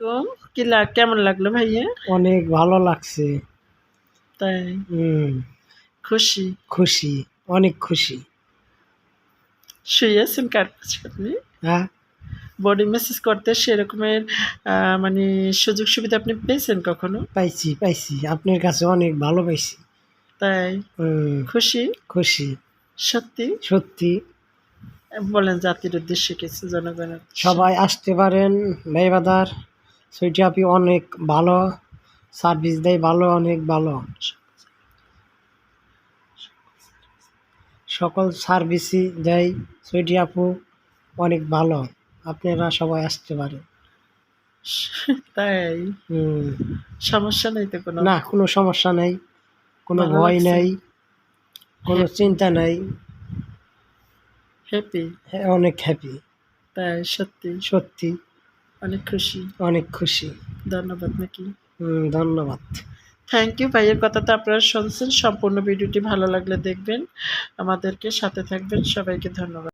আলাইকুম। কি লাগ কেমন লাগল ভাইয়া? অনেক ভালো লাগছে। তাই? হুম। খুশি? খুশি অনেক খুশি। শুয়েছেন কার কাছে আপনি? হ্যাঁ। বডি মেসেজ করতে সেরকমের মানে সুযোগ সুবিধা আপনি পেয়েছেন কখনো? পাইছি পাইছি। আপনার কাছে অনেক ভালো পাইছি। তাই? খুশি? খুশি। সত্যি? সত্যি। বলেন জাতির উদ্দেশ্যে কিছু জনগণের। সবাই আসতে পারেন ভাইবাদার সুইটি আপি অনেক ভালো সার্ভিস দেয় ভালো অনেক ভালো। সকল সার্ভিসই দেয় সুইটি আপু অনেক ভালো। আপনারা সবাই আসতে পারেন। তাই? হুম। সমস্যা নেই তো কোনো? না কোনো সমস্যা নেই। কোনো ভয় নেই। কোনো চিন্তা নেই। হ্যাপি হ্যাঁ, অনেক হ্যাপি তাই সত্যি। সত্যি। অনেক খুশি। অনেক খুশি। ধন্যবাদ নাকি? ধন্যবাদ। থ্যাংক ইউ ভাইয়ের কথা তো আপনারা শুনছেন। সম্পূর্ণ ভিডিওটি ভালো লাগলে দেখবেন। আমাদেরকে সাথে থাকবেন। সবাইকে ধন্যবাদ।